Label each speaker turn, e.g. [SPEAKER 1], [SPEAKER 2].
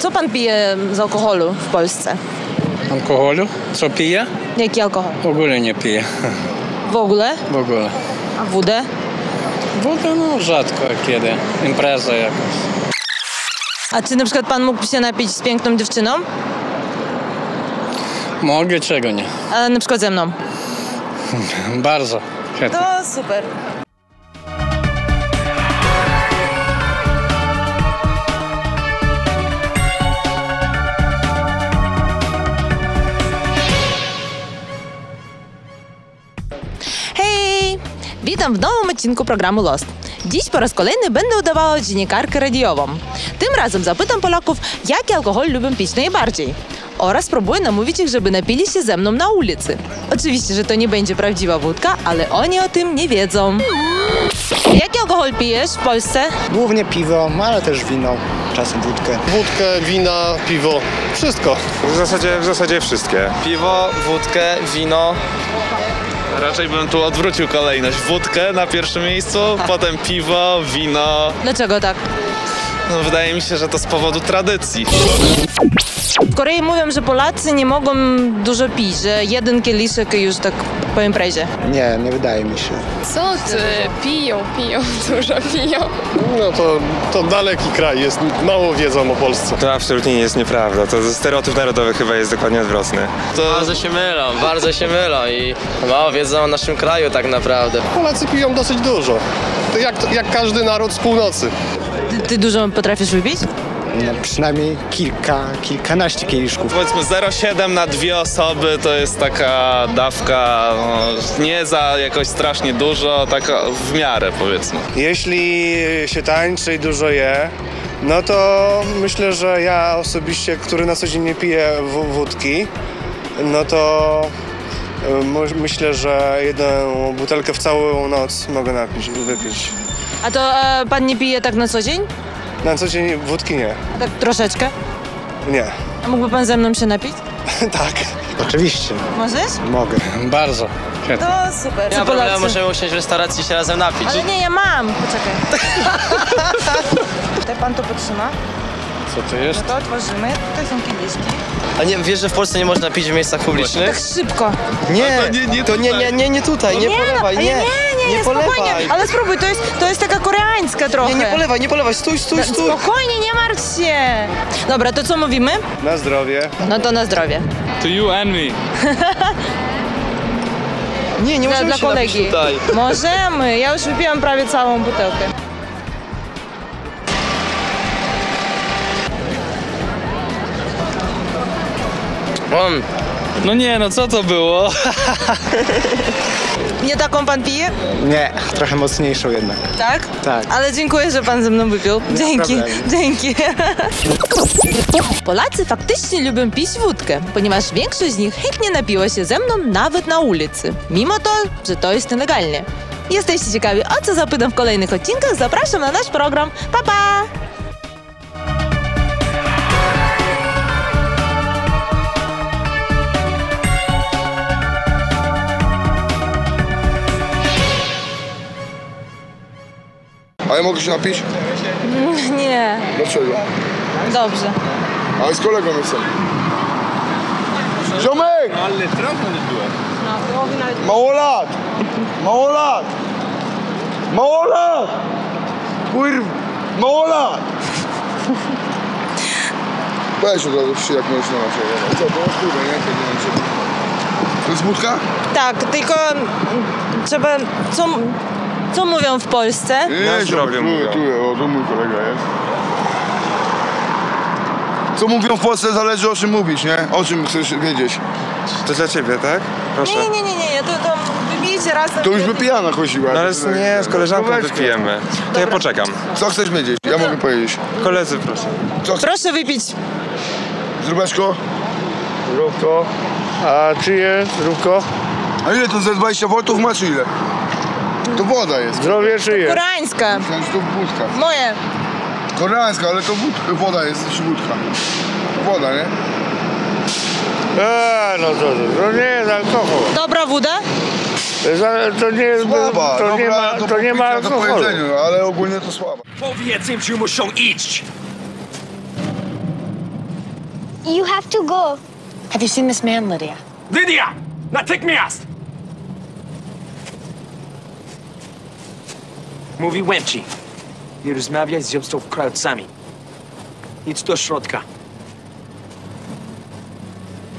[SPEAKER 1] Co pan pije z alkoholu w Polsce?
[SPEAKER 2] Alkoholu? Co piję?
[SPEAKER 1] Jaki alkohol?
[SPEAKER 2] W ogóle nie piję.
[SPEAKER 1] W ogóle?
[SPEAKER 2] W ogóle.
[SPEAKER 1] A wódę?
[SPEAKER 2] Wodę no rzadko kiedy. Impreza jakaś.
[SPEAKER 1] A czy na przykład pan mógłby się napić z piękną dziewczyną?
[SPEAKER 2] Mogę, czego nie.
[SPEAKER 1] A na przykład ze mną.
[SPEAKER 2] Bardzo. Chętnie.
[SPEAKER 1] To super. Witam w nowym odcinku programu Lost. Dziś po raz kolejny będę udawała dziennikarkę radiową. Tym razem zapytam Polaków, jaki alkohol lubią pić najbardziej. Oraz spróbuję namówić ich, żeby napili się ze mną na ulicy. Oczywiście, że to nie będzie prawdziwa wódka, ale oni o tym nie wiedzą. Jaki alkohol pijesz w Polsce?
[SPEAKER 3] Głównie piwo, ale też wino, czasem wódkę.
[SPEAKER 4] Wódkę, wina, piwo, wszystko.
[SPEAKER 5] W zasadzie, w zasadzie wszystkie.
[SPEAKER 6] Piwo, wódkę, wino.
[SPEAKER 7] Raczej bym tu odwrócił kolejność. Wódkę na pierwszym miejscu, potem piwo, wino.
[SPEAKER 1] Dlaczego tak?
[SPEAKER 7] No, wydaje mi się, że to z powodu tradycji.
[SPEAKER 1] W Korei mówią, że Polacy nie mogą dużo pić, że jeden kieliszek już tak po imprezie.
[SPEAKER 3] Nie, nie wydaje mi się.
[SPEAKER 8] Co ty? Piją, piją, dużo piją.
[SPEAKER 4] No to, to daleki kraj, jest mało wiedzą o Polsce.
[SPEAKER 5] To absolutnie nie jest nieprawda. To stereotyp narodowy chyba jest dokładnie odwrotny.
[SPEAKER 7] To
[SPEAKER 6] Bardzo się mylą, bardzo się mylą i mało wiedzą o naszym kraju tak naprawdę.
[SPEAKER 4] Polacy piją dosyć dużo. To jak, jak każdy naród z północy.
[SPEAKER 1] Ty, ty dużo potrafisz wypić?
[SPEAKER 3] No, przynajmniej kilka, kilkanaście kieliszków.
[SPEAKER 7] powiedzmy 0,7 na dwie osoby to jest taka dawka no, nie za jakoś strasznie dużo, taka w miarę powiedzmy.
[SPEAKER 9] Jeśli się tańczy i dużo je, no to myślę, że ja osobiście, który na co dzień nie piję w- wódki, no to y, myślę, że jedną butelkę w całą noc mogę napić, wypić.
[SPEAKER 1] A to e, pan nie pije tak na co dzień?
[SPEAKER 9] Na co dzień wódki nie.
[SPEAKER 1] Tak troszeczkę?
[SPEAKER 9] Nie.
[SPEAKER 1] A mógłby pan ze mną się napić?
[SPEAKER 9] tak.
[SPEAKER 3] Oczywiście,
[SPEAKER 1] Możesz?
[SPEAKER 3] mogę.
[SPEAKER 2] Bardzo.
[SPEAKER 1] To super.
[SPEAKER 6] Nie ma problemu, możemy usiąść w restauracji i się razem napić.
[SPEAKER 1] Ale nie, ja mam. Poczekaj. Tutaj pan to potrzyma.
[SPEAKER 2] Co to jest?
[SPEAKER 1] To otworzymy. Tutaj są kieliszki.
[SPEAKER 6] A nie, wiesz, że w Polsce nie można pić w miejscach
[SPEAKER 1] Tak
[SPEAKER 6] publicznych?
[SPEAKER 1] szybko.
[SPEAKER 6] Nie, to nie, nie, nie, nie tutaj, nie polewaj,
[SPEAKER 1] ale
[SPEAKER 6] nie,
[SPEAKER 1] nie, nie, spokojnie.
[SPEAKER 6] polewaj.
[SPEAKER 1] Ale spróbuj, to jest, to jest taka koreańska trochę.
[SPEAKER 6] Nie, nie polewaj, nie polewaj, stój, stój, stój.
[SPEAKER 1] Spokojnie, nie martw się. Dobra, to co mówimy?
[SPEAKER 9] Na zdrowie.
[SPEAKER 1] No to na zdrowie.
[SPEAKER 2] To you and me.
[SPEAKER 6] Nie, nie
[SPEAKER 1] Dla,
[SPEAKER 6] możemy
[SPEAKER 1] dla
[SPEAKER 6] się napić
[SPEAKER 1] kolegi.
[SPEAKER 6] tutaj.
[SPEAKER 1] Możemy. Ja już wypiłam prawie całą butelkę.
[SPEAKER 6] Mm,
[SPEAKER 2] No nie, no co to było?
[SPEAKER 1] Nie taką pan pije?
[SPEAKER 3] Nie, trochę mocniejszą jednak.
[SPEAKER 1] Tak?
[SPEAKER 3] Tak.
[SPEAKER 1] Ale dziękuję, że pan ze mną wypił. Dzięki,
[SPEAKER 3] problemu.
[SPEAKER 1] dzięki. Polacy faktycznie lubią pić wódkę, ponieważ większość z nich chętnie napiła się ze mną nawet na ulicy, mimo to, że to jest nielegalnie. Jesteście ciekawi, o co zapytam w kolejnych odcinkach? Zapraszam na nasz program. Pa, pa!
[SPEAKER 10] A ja mogę się napić?
[SPEAKER 1] Nie,
[SPEAKER 10] Dlaczego?
[SPEAKER 1] dobrze.
[SPEAKER 10] Ale z kolegą jestem. Ziomek! Mało lat! Mało lat! Mało lat! Kurw! Mało lat! Weź od razu przyjaknąć na nasze. Co, to jest kurde, nie? To nie wiem, czy... To jest wódka?
[SPEAKER 1] Tak, tylko mm, trzeba... Co, co mówią w Polsce?
[SPEAKER 10] Nie,
[SPEAKER 5] zdrowie
[SPEAKER 10] tu,
[SPEAKER 5] mówią.
[SPEAKER 10] tu, o, tu mój kolega jest. Co mówią w Polsce zależy o czym mówić, nie? O czym chcesz wiedzieć.
[SPEAKER 5] To dla ciebie, tak? Proszę.
[SPEAKER 1] Nie, nie, nie, nie, nie, to, to wybijcie razem.
[SPEAKER 10] To już by pijana chodziła.
[SPEAKER 5] No ale z- nie, z koleżanką wypijemy. To ja poczekam.
[SPEAKER 10] Co chcesz wiedzieć? Ja mogę powiedzieć.
[SPEAKER 5] Koledzy, proszę.
[SPEAKER 10] Co chcesz?
[SPEAKER 1] Proszę wypić.
[SPEAKER 10] Zrubeczko?
[SPEAKER 9] Rówko. A czyje? Rówko?
[SPEAKER 10] A ile to za 20 V ma czy ile? To woda jest.
[SPEAKER 9] Zdrowie czyje?
[SPEAKER 1] Koreańska.
[SPEAKER 10] Myślałem, że to wódka.
[SPEAKER 1] Moje.
[SPEAKER 10] Koreańska, ale to wódka, woda jest, czy wódka. Woda, nie?
[SPEAKER 9] Eee, no to, to nie jest alkohol.
[SPEAKER 1] Dobra woda?
[SPEAKER 9] Za- To nie jest...
[SPEAKER 10] Słaba,
[SPEAKER 9] To nie
[SPEAKER 10] dobra,
[SPEAKER 9] ma,
[SPEAKER 10] do
[SPEAKER 9] to nie ma
[SPEAKER 10] popicia, do
[SPEAKER 9] alkoholu.
[SPEAKER 10] powiedzeniu, ale ogólnie to słaba.
[SPEAKER 11] Powiedz im, czy muszą iść!
[SPEAKER 12] You have to go.
[SPEAKER 13] Have you seen this man, Lydia?
[SPEAKER 11] Lydia! Natychmiast! Mówi Łęci. Nie rozmawiaj z ziemców krajcami. Idź do środka.